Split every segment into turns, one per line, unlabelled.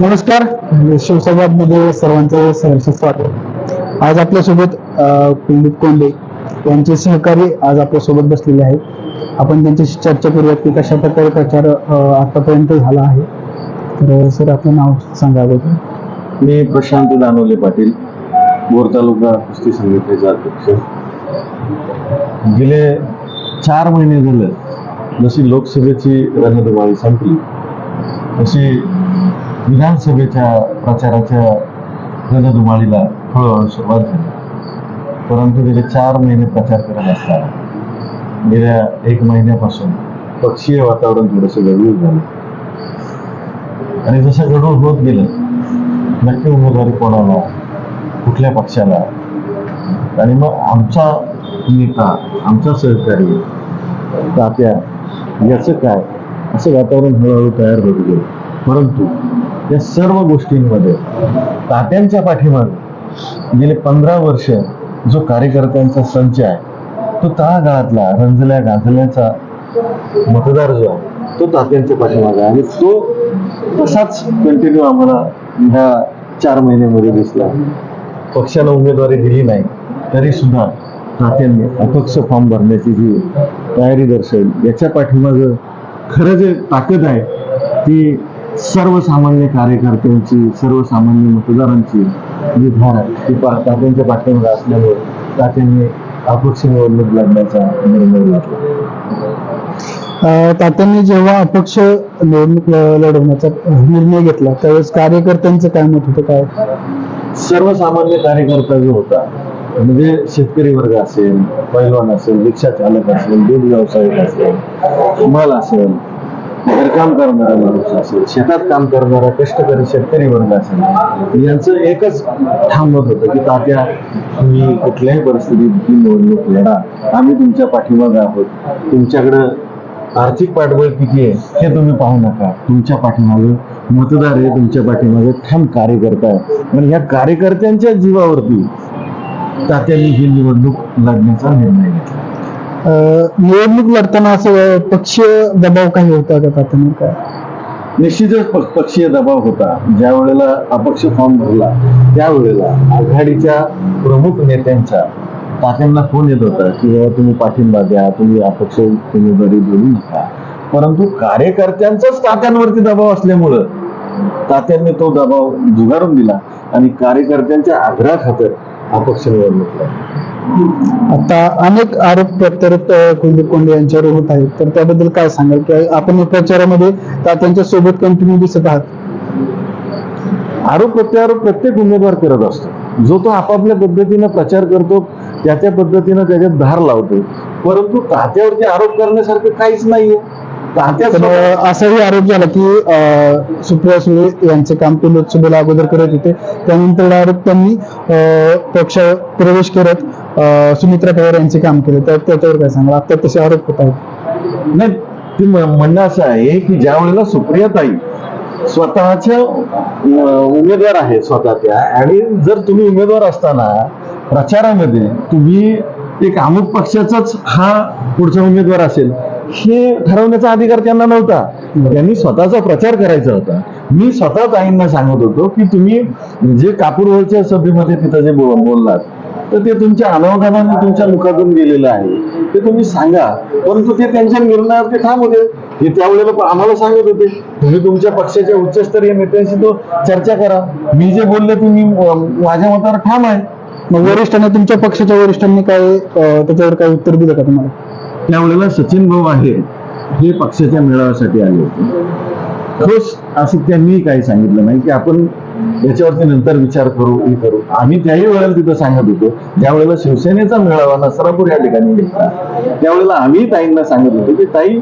नमस्कार. शिवसंवादमध्ये सर्वांचं सहर्ष स्वागत. आज आपल्यासोबत कुलदीप कोंडे यांचे सहकारी आज आपल्यासोबत बसलेले आहेत. आपण त्यांच्याशी चर्चा करूयात की कशा प्रकारे प्रचार आतापर्यंत झाला आहे. तर सर आपलं नाव सांगा अगोदर
मी प्रशांत दानोले पाटील बोर तालुका कुस्ती संघटनेचा अध्यक्ष. गेले चार महिने झालं जशी लोकसभेची रणधुमाळी संपली. तशी विधानसभेच्या प्रचाराच्या रणधुमाळीला हळूहळू सुरुवात झाली. परंतु गेले चार महिने प्रचार करत असताना गेल्या एक महिन्यापासून पक्षीय वातावरण थोडंसं गडूळ झालं. आणि जसं गडूळ होत गेलं नक्की उमेदवारी कोणाला कुठल्या पक्षाला? आणि मग आमचा नेता आमचा सहकारी तात्या याचं काय? असं वातावरण हळूहळू तयार होत गेलं. परंतु या सर्व गोष्टींमध्ये तात्यांच्या पाठीमागे गेले पंधरा वर्ष जो कार्यकर्त्यांचा संच आहे तो तळागाळातला रंजल्या गाजल्याचा मतदार जो आहे तो तात्यांच्या पाठीमागे आणि तो तसाच कंटिन्यू आम्हाला ह्या चार महिन्यामध्ये दिसला. पक्षाला उमेदवारी दिली नाही तरी सुद्धा तात्यांनी अपक्ष फॉर्म भरण्याची जी तयारी दर्शवली याच्या पाठीमागं खरं जे ताकद आहे ती सर्वसामान्य कार्यकर्त्यांची सर्वसामान्य मतदारांची जी धार ती तात्यांच्या पाठीमागे असल्यामुळे तात्यांनी अपक्ष निवडणूक लढण्याचा निर्णय घेतला.
तात्यांनी जेव्हा अपक्ष निवडणूक लढवण्याचा निर्णय घेतला त्यावेळेस कार्यकर्त्यांचं काय मत होतं काय?
सर्वसामान्य कार्यकर्ता जो होता म्हणजे शेतकरी वर्ग असेल पैलवान असेल रिक्षा चालक असेल दूध व्यावसायिक असेल मल असेल घरकाम करणारा माणूस असेल शेतात काम करणारा कष्टकरी शेतकरी वर्ग असेल यांचं एकच थांबत होतं की तात्या तुम्ही कुठल्याही परिस्थितीत ही निवडणूक लढा. आम्ही तुमच्या पाठीमागे आहोत. तुमच्याकडं आर्थिक पाठबळ किती आहे हे तुम्ही पाहू नका. तुमच्या पाठीमागे मतदार हे तुमच्या पाठीमागे ठाम कार्यकर्ता आहे आणि ह्या कार्यकर्त्यांच्या जीवावरती तात्यांनी ही निवडणूक लढण्याचा निर्णय घेतला.
निवडणूक लढताना असं पक्षीय दबाव काही होता का प्राथमिक? काय
निश्चितच पक्षीय दबाव होता. ज्या वेळेला अपक्ष फॉर्म भरला त्यावेळेला आघाडीच्या प्रमुख नेत्यांचा तात्यांना फोन येत होता की बाबा तुम्ही पाठिंबा द्या तुम्ही अपक्ष उमेदवारी देऊ नका परंतु कार्यकर्त्यांचाच तात्यांवरती दबाव असल्यामुळं तात्यांनी तो दबाव झुगारून दिला आणि कार्यकर्त्यांच्या आग्रहाखातर अपक्ष निवडणूक
आता अनेक आरोप प्रत्यारोप कुलदीप कोंडे यांच्यावर होत आहेत. तर त्याबद्दल काय सांगाल? की आपण प्रचारामध्ये तात्यांच्या सोबत कंटिन्यू दिसत आहात?
आरोप प्रत्यारोप प्रत्येक उमेदवार करत असतो. जो तो आपापल्या पद्धतीनं प्रचार करतो त्या त्या पद्धतीनं त्याच्यात धार लावतो. परंतु तात्यावरती आरोप करण्यासारखं काहीच नाहीये.
असाही आरोप झाला की अ, सुप्रिया सुळे यांचे काम ते लोकसभेला अगोदर करत होते. त्यानंतर डायरेक्ट त्यांनी पक्ष प्रवेश करत सुमित्रा पवार यांचे काम केले तर त्याच्यावर काय सांगा आता तसे आरोप होत आहेत.
नाही ते म्हणणं असं आहे की ज्या वेळेला सुप्रियाताई स्वतःच्या उमेदवार आहे स्वतः त्या आणि जर तुम्ही उमेदवार असताना प्रचारामध्ये तुम्ही एक अमुक पक्षाचाच हा पुढचा उमेदवार असेल हे ठरवण्याचा अधिकार त्यांना नव्हता. त्यांनी स्वतःचा प्रचार करायचा होता. मी स्वतः ताईंना सांगत होतो की तुम्ही जे कापूरवरच्या सभेमध्ये तिथं जे बोललात तर ते तुमच्या अनावधानाने तुमच्या मुखातून गेलेलं आहे. ते तुम्ही सांगा. परंतु ते त्यांच्या निर्णयावर ते ठाम होते हे त्यावेळेला पण आम्हाला सांगत होते. तुम्ही तुमच्या पक्षाच्या उच्चस्तरीय नेत्यांशी तो चर्चा करा. मी जे बोलले तुम्ही माझ्या मतावर ठाम आहे.
मग वरिष्ठांनी तुमच्या पक्षाच्या वरिष्ठांनी काय त्याच्यावर काय उत्तर दिलं का तुम्हाला?
त्यावेळेला सचिन भाऊ आहे हे पक्षाच्या मेळाव्यासाठी आले होते. ठोस असं त्यांनी काही सांगितलं नाही की आपण याच्यावरती नंतर विचार करू हे करू. आम्ही त्याही वेळेला तिथं सांगत होतो त्यावेळेला शिवसेनेचा मेळावा नसरापूर या ठिकाणी घेतला त्यावेळेला आम्ही ताईंना सांगत होतो की ताई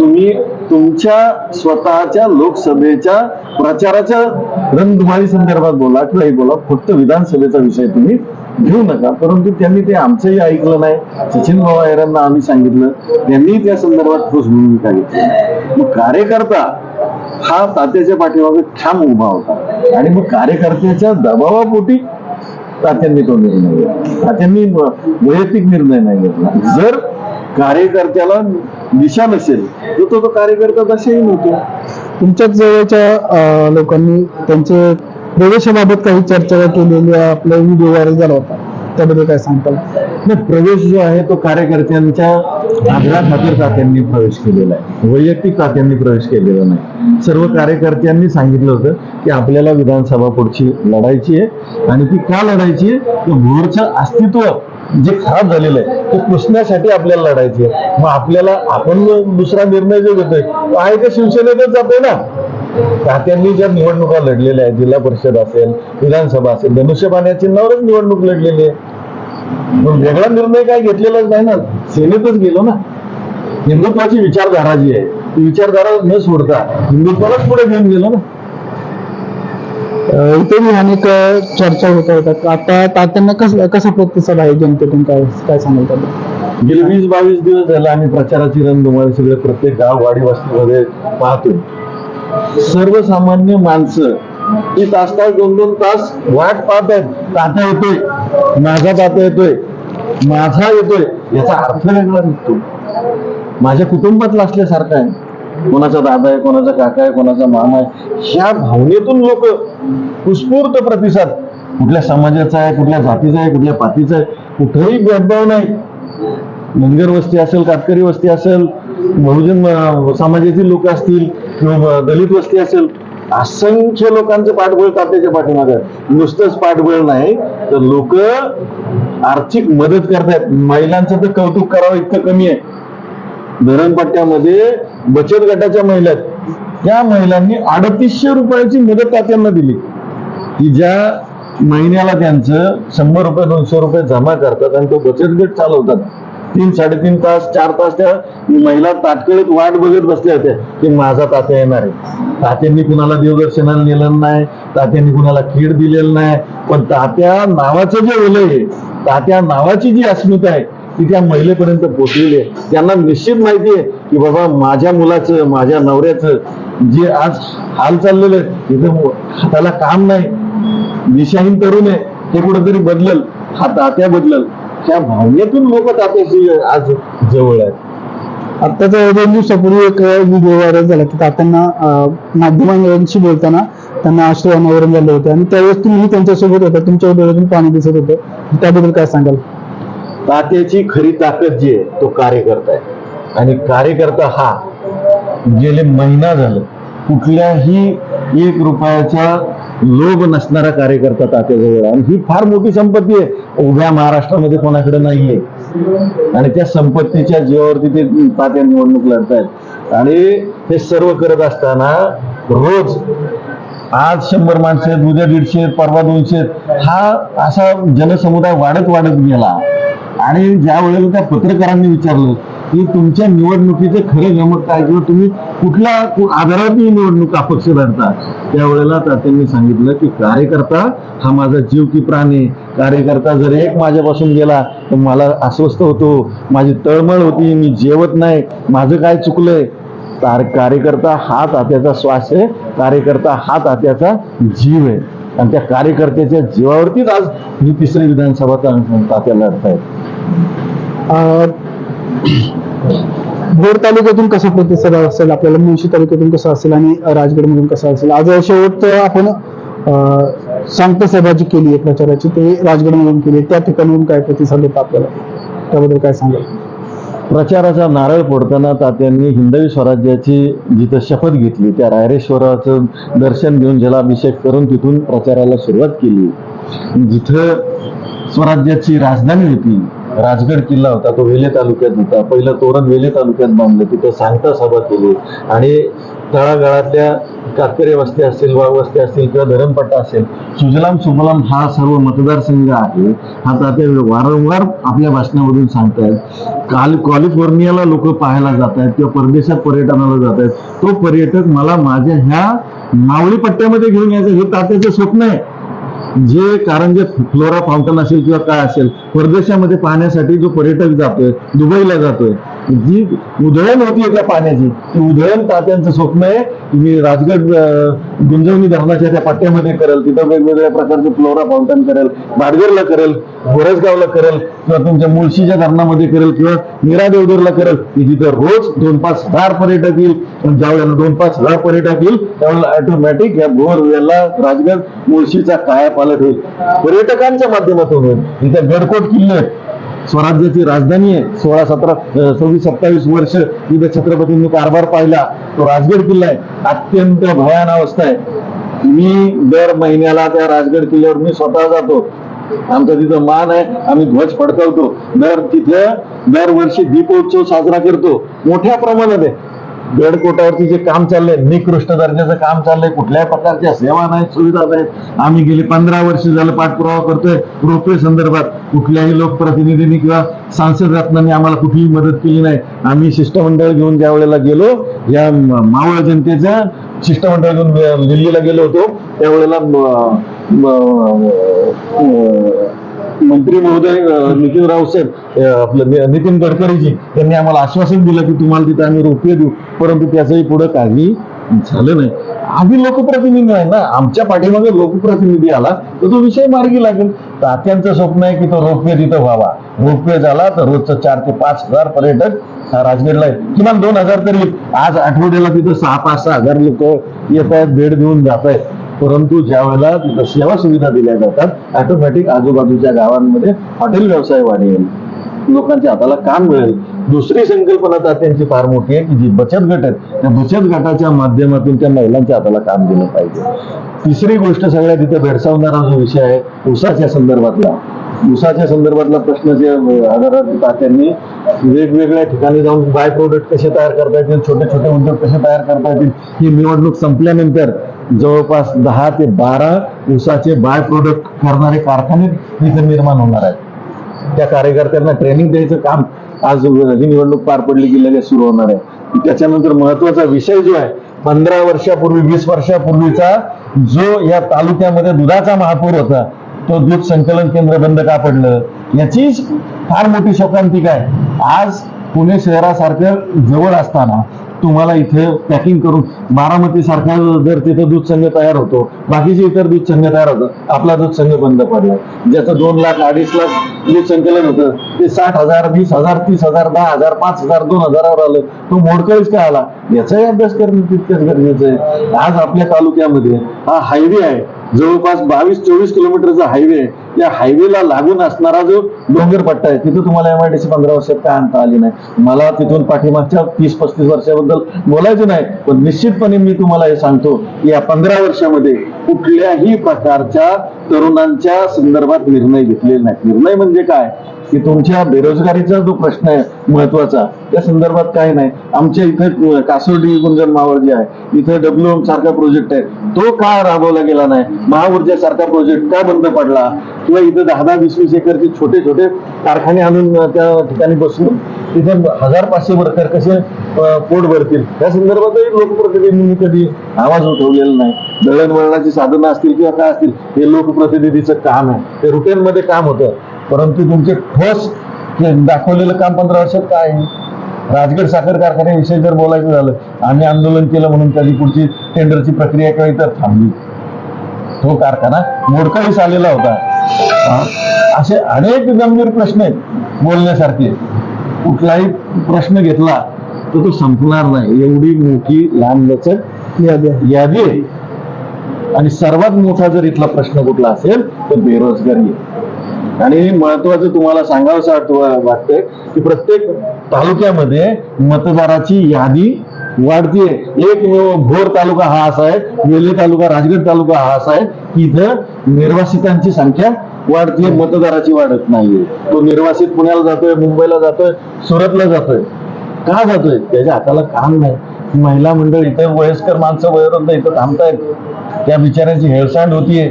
तुम्ही तुमच्या स्वतःच्या लोकसभेच्या प्रचाराच्या रणधुमाळी संदर्भात बोला किंवा बोला फक्त विधानसभेचा विषय तुम्ही घेऊ नका. परंतु त्यांनी ते आमचंही ऐकलं नाही. सचिन पवारांना आम्ही सांगितलं. त्यांनी त्या संदर्भात ठोस भूमिका घेतली. मग कार्यकर्ता हा तात्याच्या पाठीमागे ठाम उभा होता. आणि मग कार्यकर्त्याच्या दबावापोटी तात्यांनी तो निर्णय घेतला. तात्यांनी वैयक्तिक निर्णय नाही घेतला. जर कार्यकर्त्याला दिशा नसेल तर तो तो कार्यकर्ता दशाही नव्हतो.
तुमच्याच जवळच्या लोकांनी त्यांचे प्रवेशाबाबत काही चर्चा केलेली. आपला व्हिडिओ व्हायरल झाला होता. त्याबद्दल काय सांगताल?
नाही प्रवेश जो आहे तो कार्यकर्त्यांच्या आग्रहा खातीर तात्यांनी प्रवेश केलेला आहे. वैयक्तिक तात्यांनी प्रवेश केलेला नाही. सर्व कार्यकर्त्यांनी सांगितलं होतं की आपल्याला विधानसभा पुढची लढायची आहे आणि ती का लढायची आहे? तर भोरचं अस्तित्व जे खराब झालेलं आहे ते पुसण्यासाठी आपल्याला लढायची आहे. मग आपल्याला आपण दुसरा निर्णय जो घेतोय तो आहे ते शिवसेनेतच जातोय ना? त्यांनी ज्या निवडणुका लढलेल्या आहेत जिल्हा परिषद असेल विधानसभा असेल धनुष्यबाण या चिन्हावरच निवडणूक लढलेली आहे. पण वेगळा निर्णय काय घेतलेलाच नाही ना? सेनेतच गेलो ना? हिंदुत्वाची विचारधारा जी आहे ती विचारधारा न सोडता हिंदुत्वालाच पुढे घेऊन गेलो ना?
इथे मी अनेक चर्चा होत होतात. आता तात्यांना कसं कसा प्रतिसाद आहे जनतेतून काय काय सांगाल
गेले वीस बावीस दिवस झाला आम्ही प्रचाराची रणधुमाळी सगळे प्रत्येक गाव वाडी वस्तीमध्ये पाहतो सर्वसामान्य माणसं ती तास तास दोन दोन तास वाट पाहत आहेत ताता येतोय माझा ताता येतोय माझा येतोय याचा अर्थ वेगळा निघतो माझ्या कुटुंबातला असल्यासारखा आहे. कोणाचा दादा आहे कोणाचा काका आहे कोणाचा मामा आहे ह्या भावनेतून लोक उत्स्फूर्त प्रतिसाद. कुठल्या समाजाचा आहे कुठल्या जातीचा आहे कुठल्या पातीचा आहे कुठेही भेदभाव नाही. धनगर वस्ती असेल कातकरी वस्ती असेल बहुजन समाजातील लोक असतील किंवा दलित वस्ती असेल असंख्य लोकांचं पाठबळ तात्याच्या पाठीमागे नुसतंच पाठबळ नाही तर लोक आर्थिक मदत करतायत. महिलांचं तर कौतुक करावं इतकं कमी आहे. धरणपट्ट्यामध्ये बचत गटाच्या महिला त्या महिलांनी अडतीसशे रुपयाची मदत तात्यांना दिली. की ज्या महिन्याला त्यांचं शंभर रुपये दोनशे रुपये जमा करतात आणि तो बचत गट चालवतात. तीन साडेतीन तास चार तास त्या महिला ताटकळीत वाट बघत बसल्या होत्या. की माझा तात्या येणार आहे. तात्यांनी कुणाला देवदर्शनाला नेलं नाही तात्यांनी कुणाला खीड दिलेलं नाही. पण तात्या नावाचं जे ओलं आहे तात्या नावाची जी अस्मिता आहे ती त्या महिलेपर्यंत पोहोचलेली आहे. त्यांना निश्चित माहिती आहे की बाबा माझ्या मुलाचं माझ्या नवऱ्याचं जे आज हाल चाललेलं आहे तिथं हाताला काम नाही. दिशाहीन तरुण आहे. ते कुठंतरी बदलल. हा तात्या बदलल. त्या भावनेतून लोक तात्याशी आज जवळ आहेत.
आत्ताचा दोन दिवसापूर्वी एक व्हिडिओ व्हायरल झाला. की तात्यांना माध्यमांशी बोलताना त्यांना अश्रू अनावरण झाले होते. आणि त्यावेळेस तुम्ही त्यांच्यासोबत होता. तुमच्या डोळ्यातून पाणी दिसत होतं. त्याबद्दल काय सांगाल?
तात्याची खरी ताकद जी आहे तो कार्यकर्ता आहे. आणि कार्यकर्ता हा गेले महिना झालं कुठल्याही एक रुपयाचा लोभ नसणारा कार्यकर्ता तात्याजवळ आणि ही फार मोठी संपत्ती आहे. उभ्या महाराष्ट्रामध्ये कोणाकडे नाहीये. आणि त्या संपत्तीच्या जीवावरती ते तात्या निवडणूक लढतायत. आणि हे सर्व करत असताना रोज आज शंभर माणसं आहेत उद्या दीडशे परवा दोनशे हा असा जनसमुदाय वाढत वाढत गेला. आणि ज्या वेळेला त्या पत्रकारांनी विचारलं की तुमच्या निवडणुकीचे खरे गमत काय? किंवा तुम्ही कुठल्या आधारात निवडणूक अपक्ष लढता? त्यावेळेला त्यांनी सांगितलं की कार्यकर्ता हा माझा जीव की प्राणी. कार्यकर्ता जर एक माझ्यापासून गेला तर मला अस्वस्थ होतो. माझी तळमळ होती मी जेवत नाही. माझं काय चुकलंय? कार्यकर्ता हा तात्याचा श्वास आहे. कार्यकर्ता हा तात्याचा जीव आहे. आणि त्या कार्यकर्त्याच्या जीवावरतीच आज ही तिसरी विधानसभा तात्या लढतायत
अं, भोर तालुक्यातून कसा प्रतिसाद असेल आपल्याला मुळशी तालुक्यातून कसा असेल आणि राजगडमधून कसा असेल? आज शेवट आपण अं, सांगता सभा जी केली आहे प्रचाराची ते राजगडमधून केली त्या ठिकाणून काय प्रतिसाद होता आपल्याला? त्याबद्दल काय सांगाल?
प्रचाराचा नारळ फोडताना तात्यांनी हिंदवी स्वराज्याची जिथं शपथ घेतली त्या रायरेश्वराचं दर्शन घेऊन जलाभिषेक करून तिथून प्रचाराला सुरुवात केली. जिथं स्वराज्याची राजधानी होती राजगड किल्ला होता तो वेले तालुक्यात होता. पहिलं तोरण वेले तालुक्यात बांधलं तिथं सांगता सभा केली. आणि तळागाळातल्या कातकरे वस्ती असतील वाघ वस्ती असतील किंवा धरमपट्टा असेल सुजलाम सुमलाम हा सर्व मतदारसंघ आहे. हा तात्या वारंवार आपल्या भाषणामधून सांगतायत. काल कॅलिफोर्नियाला लोक पाहायला जात आहेत किंवा परदेशात पर्यटनाला जात आहेत तो पर्यटक मला माझ्या ह्या मावळी पट्ट्यामध्ये घेऊन यायचं हे तात्याचं स्वप्न आहे. जे कारण जे फ्लोरा फाउंटन असेल किंवा काय असेल परदेशामध्ये पाहण्यासाठी जो पर्यटक जातोय दुबईला जातोय जी उधळण होती त्या पाण्याची ती उधळण तात्यांचं स्वप्न आहे तुम्ही राजगड गुंजवणी धरणाच्या त्या पट्ट्यामध्ये करेल तिथं वेगवेगळ्या प्रकारचे फ्लोरा फाउंटन करेल बाडगरला करेल गोरजगावला करेल किंवा तुमच्या मुळशीच्या धरणामध्ये करेल किंवा मीरा देवदरला करेल की जिथं रोज दोन पाच हजार पर्यटक येईल पण ज्यावेळेला दोन पाच हजार पर्यटक येईल त्यावेळेला ऑटोमॅटिक या बोरवेलला राजगड मुळशीचा काया पालट होईल. पर्यटकांच्या माध्यमातून होईल. इथे गडकोट किल्ले स्वराज्याची राजधानी आहे. सोळा सतरा सव्वीस सत्तावीस वर्ष तिथे छत्रपतींनी कारभार पाहिला. तो राजगड किल्ला आहे. अत्यंत भयान अवस्था आहे. मी दर महिन्याला त्या राजगड किल्ल्यावर मी स्वतः जातो. आमचा तिथं मान आहे. आम्ही ध्वज फडकवतो. दर तिथं दरवर्षी दीपोत्सव साजरा करतो. मोठ्या प्रमाणात आहे. गडकोटावरती जे काम चाललंय निकृष्ट दर्जाचं काम चाललंय कुठल्याही प्रकारच्या सेवा नाहीत सुविधा नाहीत. आम्ही गेली पंधरा वर्ष झालं पाठपुरावा करतोय. रोपवे संदर्भात कुठल्याही लोकप्रतिनिधींनी किंवा सांसद रत्नांनी आम्हाला कुठलीही मदत केली नाही. आम्ही शिष्टमंडळ घेऊन ज्या वेळेला गेलो या मावळ जनतेच्या शिष्टमंडळ घेऊन दिल्लीला गेलो होतो. त्यावेळेला मंत्री महोदय नितीन रावसाहेब आपलं नितीन गडकरीजी त्यांनी आम्हाला आश्वासन दिलं की तुम्हाला तिथे आम्ही रोपे देऊ. परंतु त्याचंही पुढं काही झालं नाही. आम्ही लोकप्रतिनिधी आहे ना. आमच्या पाठीमागे लोकप्रतिनिधी आला तर तो विषय मार्गी लागेल. तात्यांचं स्वप्न आहे की तो रोपवे तिथं व्हावा. रोपवे झाला तर रोजचं चार ते पाच हजार पर्यटक हा राजगडला आहे किमान दोन हजार तरी आज आठवड्याला तिथं सहा पाच सहा हजार लोक येत आहेत भेट देऊन जात आहेत. परंतु ज्या वेळेला तिथं सेवा सुविधा दिल्या जातात ऑटोमॅटिक आजूबाजूच्या गावांमध्ये हॉटेल व्यवसाय वाढेल. लोकांच्या हाताला काम मिळेल. दुसरी संकल्पना तात्यांची फार मोठी आहे की जी बचत गट आहेत त्या बचत गटाच्या माध्यमातून त्या महिलांच्या हाताला काम दिलं पाहिजे. तिसरी गोष्ट सगळ्या तिथे भेडसावणारा जो विषय आहे उसाच्या संदर्भातला. उसाच्या संदर्भातला प्रश्न जे आधारात तात्यांनी वेगवेगळ्या ठिकाणी जाऊन बाय प्रोडक्ट कसे तयार करता येतील छोटे छोटे उद्योग कसे तयार करता येतील ही निवडणूक संपल्यानंतर जवळपास दहा ते बारा उसाचे बाय प्रोडक्ट करणारे कारखाने इथे निर्माण होणार आहेत. त्या कार्यकर्त्यांना ट्रेनिंग द्यायचं काम आज ही निवडणूक पार पडली की लगेच सुरू होणार आहे. त्याच्यानंतर महत्त्वाचा विषय जो आहे पंधरा वर्षापूर्वी वीस वर्षापूर्वीचा जो या तालुक्यामध्ये दुधाचा महापूर होता तो दूध संकलन केंद्र बंद का पडलं? याची फार मोठी शोकांतिका आहे. आज पुणे शहरासारखं जवळ असताना तुम्हाला इथं पॅकिंग करून बारामती सारखा जर तिथं दूध संघ तयार होतो बाकीचे इतर दूध संघ तयार होतं आपला दूध संघ बंद पडला. ज्याचं दोन लाख अडीच लाख दूध संकलन होतं ते साठ हजार वीस हजार तीस हजार दहा हजार पाच हजार दोन हजारावर आलं. तो मोडकळीच काय आला? याचाही अभ्यास करणं तितकंच गरजेचं आहे. आज आपल्या तालुक्यामध्ये हा हायवे आहे. जवळपास बावीस चोवीस किलोमीटरचा हायवे या हायवेला लागून असणारा जो डोंगर पट्टा आहे तिथं तुम्हाला एमआयडीसी पंधरा वर्षात काय आणता आली नाही. मला तिथून पाठीमागच्या तीस पस्तीस वर्षाबद्दल बोलायचं नाही पण निश्चितपणे मी तुम्हाला हे सांगतो की या पंधरा वर्षामध्ये कुठल्याही प्रकारच्या तरुणांच्या संदर्भात निर्णय घेतलेले नाहीत निर्णय म्हणजे काय? की तुमच्या बेरोजगारीचा जो प्रश्न आहे महत्त्वाचा त्या संदर्भात काय नाही. आमच्या इथे कासोडी गुंजन मावळ जे आहे. इथे डब्ल्यू सारखा प्रोजेक्ट आहे. तो का राबवला गेला नाही? महाऊर्जा सारखा प्रोजेक्ट का बंद पडला? किंवा इथं दहा दहा वीस वीस एकरचे छोटे छोटे कारखाने आणून त्या ठिकाणी बसून तिथे हजार पाचशे वर्कर कसे पोट भरतील? त्या संदर्भातही लोकप्रतिनिधींनी कधी आवाज उठवलेला नाही. दळणवळणाची साधनं असतील किंवा काय असतील हे लोकप्रतिनिधीचं काम आहे. ते रुटीनमध्ये काम होतं. परंतु तुमचे ठोस दाखवलेलं काम पंधरा वर्षात काय आहे? राजगड साखर कारखान्याविषयी जर बोलायचं झालं आम्ही आंदोलन केलं म्हणून त्याची पुढची टेंडरची प्रक्रिया काय तर थांबली. तो कारखाना मोडकळीस आलेला होता. असे अनेक गंभीर प्रश्न आहेत बोलण्यासारखे. कुठलाही प्रश्न घेतला तर तो संपणार नाही. एवढी मोठी लांब लचक
यादी आहे.
आणि सर्वात मोठा जर इथला प्रश्न कुठला असेल तर बेरोजगारी आहे. आणि महत्वाचं तुम्हाला सांगावं असं वाटतंय की प्रत्येक तालुक्यामध्ये मतदाराची यादी वाढतीये. एकमेव भोर तालुका हा असा आहे वेल्हे तालुका राजगड तालुका हा असा आहे की इथं निर्वासितांची संख्या वाढतीये मतदाराची वाढत नाहीये. तो निर्वासित पुण्याला जातोय मुंबईला जातोय सुरतला जातोय. का जातोय? त्याच्या हाताला काम नाही. महिला मंडळ इथं वयस्कर माणसं वयोवृद्ध इथं थांबतायत. त्या बिचाऱ्यांची हेळसांड होतीये.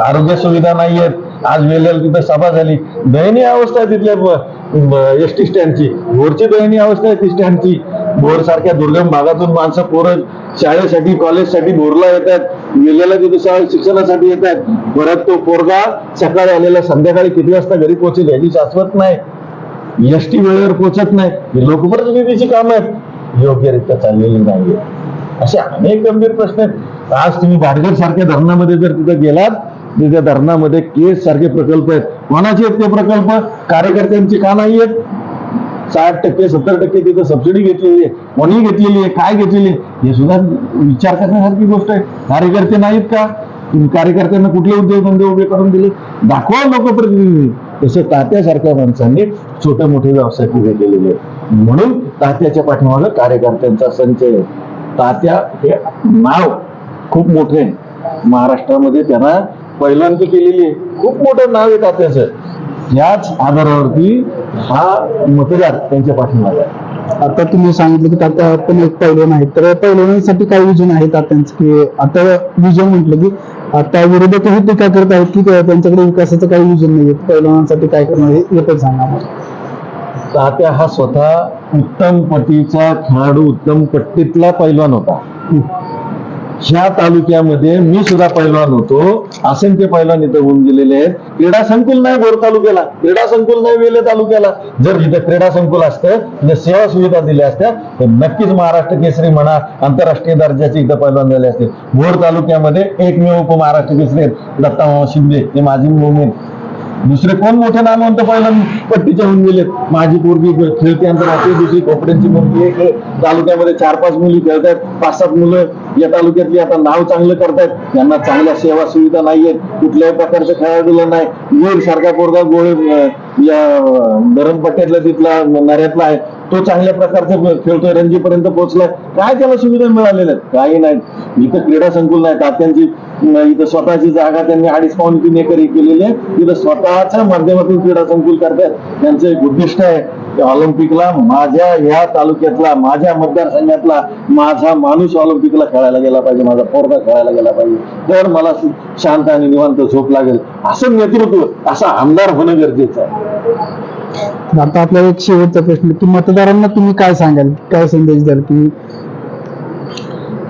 आरोग्य सुविधा नाहीयेत. आज वेल्याला तिथं सभा झाली. दयनीय अवस्था आहे तिथल्या एस टी स्टँडची. भोरची दयनीय अवस्था आहे ती स्टँडची. भोर सारख्या दुर्गम भागातून माणसं पोरं शाळेसाठी कॉलेजसाठी भोरला येतात. वेळेला तिथे शाळा शिक्षणासाठी येतात. परत तो पोरगा सकाळी आलेला संध्याकाळी किती वाजता घरी पोहोचेल याची शाश्वत नाही. एस टी वेळेवर पोहोचत नाही. हे लोकप्रतिनिधीची काम आहेत. योग्यरित्या चाललेली नाही असे अनेक गंभीर प्रश्न आहेत. आज तुम्ही बाडगर सारख्या धरणामध्ये जर तिथे गेलात तिथे धरणामध्ये केस सारखे प्रकल्प आहेत. कोणाचे आहेत ते प्रकल्प? कार्यकर्त्यांचे का नाही आहेत? साठ टक्के सत्तर टक्के तिथं सबसिडी घेतलेली आहे. कोणी घेतलेली आहे? काय घेतलेली आहे? हे सुद्धा विचार करण्यासारखी गोष्ट आहे. कार्यकर्ते नाहीत का? कार्यकर्त्यांना कुठले उद्योगधंदे उभे करून दिले? दाखवा लोकप्रतिनिधी तसं तात्यासारख्या माणसांनी छोटे मोठे व्यवसाय उभे केलेले आहेत. म्हणून तात्याच्या पाठीमागं कार्यकर्त्यांचा संचय आहे. तात्या हे नाव खूप मोठे आहे. महाराष्ट्रामध्ये त्यांना पहिल्यांदा केलेली आहे खूप मोठं नाव आहे तात्याचं याच आधारावरती हा मतदार त्यांच्या पाठीमागे.
आता तुम्ही सांगितलं की आता पण एक पैलवान आहेत तर पैलवानांसाठी काय विजन आहे तात्यांचं की आता विजन म्हटलं की आता विरोधक हे टीका करत आहेत की त्या- त्यांच्याकडे विकासाचं काही विजन नाही पैलवानांसाठी काय करणार हे पण सांगा.
तात्या हा स्वतः उत्तम पट्टीचा खेळाडू उत्तम पट्टीतला पैलवान होता. ह्या तालुक्यामध्ये मी सुद्धा पैलवान होतो. असंख्य पैलवान इथं होऊन गेलेले आहेत. क्रीडा संकुल नाही बोर तालुक्याला. क्रीडा संकुल नाही वेले तालुक्याला. जर इथं क्रीडा संकुल असतं सेवा सुविधा दिल्या असत्या तर नक्कीच महाराष्ट्र केसरी म्हणा आंतरराष्ट्रीय दर्जाचे इथं पैलवान झाले असते. भोर तालुक्यामध्ये एकमेव उप महाराष्ट्र केसरी आहेत. दत्ता शिंदे हे माझी मुवमेन दुसरे कोण मोठे नामवंत पहिलं पट्टीच्या होऊन गेलेत? माझी पोरगी खेळते आंतरराष्ट्रीय दुसरी कोपड्यांची मुलगी एक तालुक्यामध्ये चार पाच मुली खेळतायत पाच सात मुलं या तालुक्यातली आता नाव चांगलं करतायत. त्यांना चांगल्या सेवा सुविधा नाहीयेत. कुठल्याही प्रकारचं खेळाडूला नाही. गोळ सारखा पोरगा गोळे या धरणपट्ट्यातला तिथला नऱ्यातला आहे. तो चांगल्या प्रकारचा खेळतोय. रणजीपर्यंत पोहोचलाय. काय त्याला सुविधा मिळालेल्या आहेत? काही नाहीत इथं क्रीडा संकुल नाही. तात्यांची इथं स्वतःची जागा त्यांनी अडीच पाऊन तीन एकर केलेली आहे. तिथं स्वतःच्या माध्यमातून क्रीडा संकुल करतायत. त्यांचं एक उद्दिष्ट आहे. ऑलिम्पिकला माझ्या ह्या तालुक्यातला माझ्या मतदारसंघातला माझा माणूस ऑलिम्पिकला खेळायला गेला पाहिजे माझा पोरगा खेळायला गेला पाहिजे. तर मला शांत आणि निवांत झोप लागेल असं नेतृत्व असा आमदार होणं गरजेचं आहे.
आता आपल्याला एक शेवटचा प्रश्न की मतदारांना तुम्ही काय सांगाल? काय संदेश द्याल? तुम्ही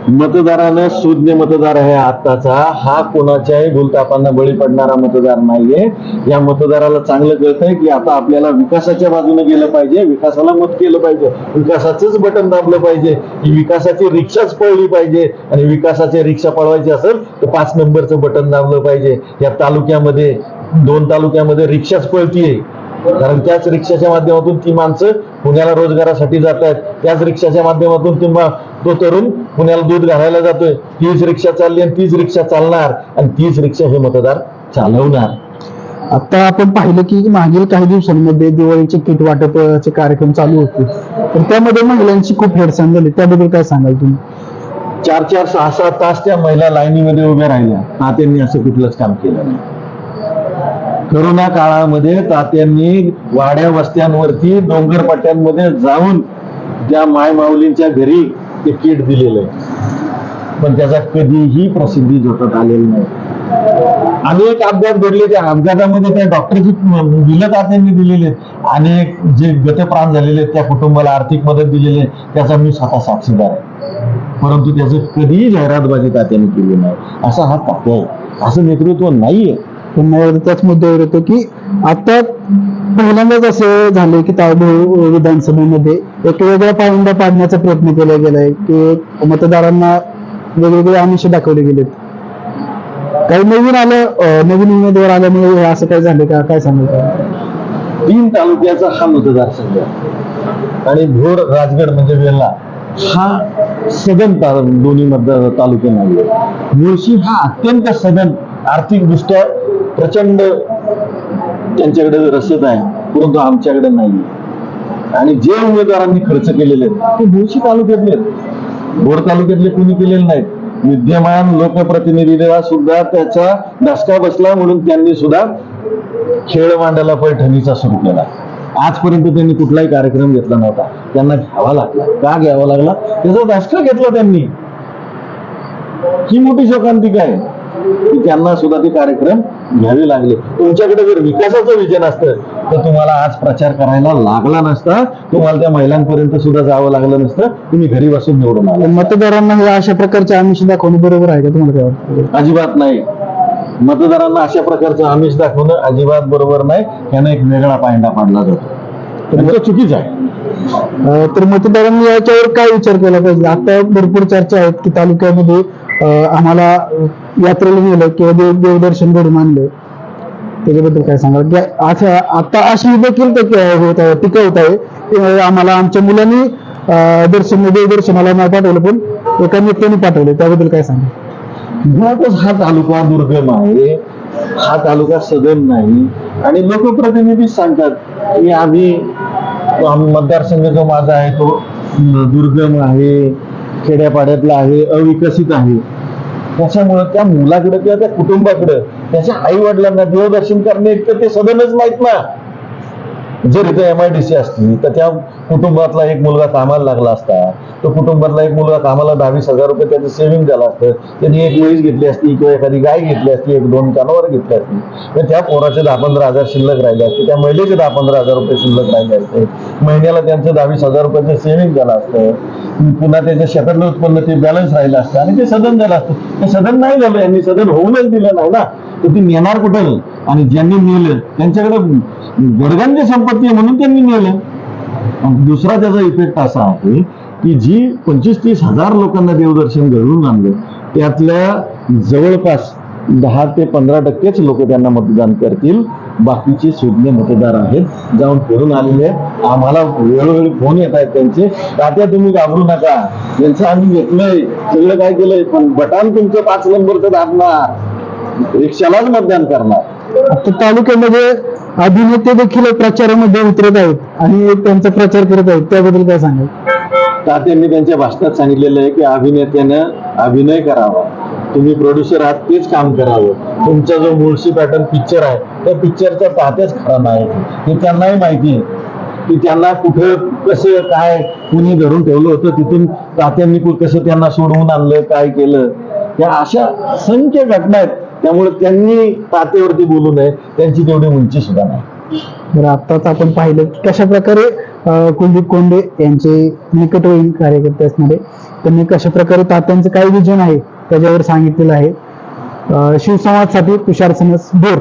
मतदारानं सुज्ञ मतदार आहे आत्ताचा हा कोणाच्याही भूलतापांना बळी पडणारा मतदार नाहीये. या मतदाराला चांगलं कळतंय की आता आपल्याला विकासाच्या बाजूने गेलं पाहिजे. विकासाला मत केलं पाहिजे. विकासाचंच बटन दाबलं पाहिजे. ही विकासाची रिक्षाच पळली पाहिजे. आणि विकासाची रिक्षा पळवायची असेल तर पाच नंबरचं बटन दाबलं पाहिजे. या तालुक्यामध्ये दोन तालुक्यामध्ये रिक्षाच पळतीये. कारण त्याच रिक्षाच्या माध्यमातून ती माणसं पुण्याला रोजगारासाठी जात आहेत त्याच रिक्षाच्या माध्यमातून मा- तो तरुण पुण्याला दूध घालायला जातोय. तीच रिक्षा चालली आणि तीच रिक्षा चालणार. आणि तीच रिक्षा हे मतदार चालवणार.
आता आपण पाहिलं की मागील काही दिवसांमध्ये दिवाळीचे किट वाटपचे कार्यक्रम चालू होते. तर त्यामध्ये महिलांची खूप हेडसाण झाली. त्याबद्दल काय सांगाल तुम्ही?
चार चार सहा सहा तास त्या महिला लाईनीमध्ये उभ्या राहिल्या. तात्यांनी असं कुठलंच काम केलं नाही. करोना काळामध्ये तात्यांनी वाड्या वस्त्यांवरती डोंगर पट्ट्यांमध्ये जाऊन त्या माय माऊलींच्या घरी ते किट दिलेलं आहे. पण त्याचा कधीही प्रसिद्धी झोपत आलेली नाही. अनेक अपघात घडले त्या अपघातामध्ये त्या डॉक्टरची बिलं तात्यांनी दिलेली आहेत. अनेक जे गतप्राण झालेले आहेत त्या कुटुंबाला आर्थिक मदत दिलेली आहे. त्याचा मी स्वतः साक्षीदार आहे. परंतु त्याचं कधीही जाहिरातबाजी तात्यांनी केली नाही. असा हा तात्या आहे. असं नेतृत्व नाहीये.
पुन्हा एकदा त्याच मुद्द्यावर येतो की आता पहिल्यांदाच असं झालंय की ताळबोळ विधानसभेमध्ये एक वेगळा पायंडा पाडण्याचा प्रयत्न केला गेलाय की मतदारांना वेगवेगळे आमिष दाखवले गेलेत. काही नवीन आलं नवीन उमेदवार आल्यामुळे हे असं काय झालं का? काय सांगाल?
तीन तालुक्याचा हा मतदारसंघ आणि भोर राजगड म्हणजे वेल्ला हा सदन दोन्ही मतदार तालुक्यामध्ये मुळशी हा अत्यंत सदन आर्थिकदृष्ट्या प्रचंड त्यांच्याकडे रसद आहे परंतु आमच्याकडे नाही. आणि जे उमेदवारांनी खर्च केलेले आहेत ते मुळशी तालुक्यातले भोर तालुक्यातले कोणी केलेले नाहीत. विद्यमान लोकप्रतिनिधीला सुद्धा त्याचा धसका बसला म्हणून त्यांनी सुद्धा खेळ मांडायला पैठणीचा सुरू केला. आजपर्यंत त्यांनी कुठलाही कार्यक्रम घेतला नव्हता. त्यांना घ्यावा लागला. का घ्यावा लागला? त्याचा धसका घेतला त्यांनी. ही मोठी शोकांतिका आहे. की त्यांना सुद्धा ते कार्यक्रम घ्यावे लागले. तुमच्याकडे जर विकासाचं विजन असतं तर तुम्हाला आज प्रचार करायला लागला नसता. तुम्हाला त्या महिलांपर्यंत सुद्धा जावं लागलं नसतं. तुम्ही घरी बसून निवडून आला.
मतदारांना हे अशा प्रकारचे आमिष दाखवणं बरोबर आहे का तुम्हाला काय वाटतं?
अजिबात नाही. मतदारांना अशा प्रकारचं आमिष दाखवणं अजिबात बरोबर नाही. यानं एक वेगळा पायंडा पाडला जातो. चुकीचं आहे.
तर मतदारांनी याच्यावर काय विचार केला पाहिजे? आता भरपूर चर्चा आहेत की तालुक्यामध्ये आम्हाला यात्रेला नेलं किंवा देव देवदर्शन घडून आणलं. त्याच्याबद्दल काय सांगाल? की आता आता अशी देखील होत आहे टिकवत आहे. आम्हाला आमच्या मुलांनी दर्शन देवदर्शनाला नाही पाठवलं पण एका नेत्याने पाठवलं. त्याबद्दल काय सांगा
मुळातच हा तालुका दुर्गम आहे. हा तालुका सदन नाही. आणि लोकप्रतिनिधी सांगतात की आम्ही मतदारसंघ जो माझा आहे तो दुर्गम आहे. खेड्यापाड्यातला आहे अविकसित आहे. त्याच्यामुळं त्या मुलाकडे किंवा त्या कुटुंबाकडे त्याच्या आई वडिलांना देवदर्शन करणे इतकं ते सदनच नाहीत ना. जर इथं एम आय डी सी असती तर त्या कुटुंबातला एक मुलगा कामाला लागला असता तो कुटुंबातला एक मुलगा कामाला दहावीस हजार रुपये त्याचं सेव्हिंग झालं असतं त्यांनी एक म्हैस घेतली असती किंवा एखादी गाय घेतली असती एक दोन जनावर घेतली असती तर त्या पोराचे दहा पंधरा हजार शिल्लक राहिले असते त्या महिलेचे दहा पंधरा हजार रुपये शिल्लक राहिले असते. महिन्याला त्यांचं दहावीस हजार रुपयाचं सेव्हिंग झालं असतं. पुन्हा त्याच्या शेतातलं उत्पन्न ते बॅलन्स राहिलं असतं आणि ते सदन झालं असतं. ते सदन नाही झालं यांनी सदन होऊनच दिलं नाही ना. तर ती नेणार कुठं? आणि ज्यांनी नेलं त्यांच्याकडे गडगांची संपत्ती आहे म्हणून त्यांनी नेलं. दुसरा त्याचा इफेक्ट असा आहे की जी पंचवीस तीस हजार लोकांना देवदर्शन घडवून आणलं त्यातल्या जवळपास दहा ते पंधरा टक्केच लोक त्यांना मतदान करतील. बाकीचे सुज्ञ मतदार आहेत जाऊन फिरून आलेले आम्हाला वेळोवेळी फोन येत आहेत त्यांचे. तात्या तुम्ही घाबरू नका. यांचं आम्ही घेतलंय. सगळं काय केलंय? पण बटान तुमचं पाच नंबरचं दाबणार. रिक्षालाच मतदान करणार.
आता तालुक्यामध्ये अभिनेते देखील प्रचारामध्ये उतरत आहेत आणि त्यांचा प्रचार करत आहेत. त्याबद्दल काय सांगाल?
तात्यांनी त्यांच्या भाषणात सांगितलेलं आहे की अभिनेत्यानं अभिनय करावा. तुम्ही प्रोड्युसर आहात तेच काम करावं. तुमचा जो मुळशी पॅटर्न पिक्चर आहे त्या पिक्चरचा तात्याच खरा नाही हे त्यांनाही माहिती आहे की त्यांना कुठं कसं काय कुणी धरून ठेवलं होतं तिथून तात्यांनी कसं त्यांना सोडवून आणलं काय केलं. या अशा असंख्य घटना आहेत. त्यामुळे त्यांनी पातेवरती बोलू नये. त्यांची तेवढी उंची सुद्धा नाही.
बरं आताच आपण पाहिलं की कशा प्रकारे कुलदीप कोंडे यांचे निकटवयीन कार्यकर्ते असणारे. त्यांनी कशा प्रकारे तात्यांचं काय विजन आहे त्याच्यावर सांगितलेलं आहे. शिवसंवादसाठी तुषार समज भोर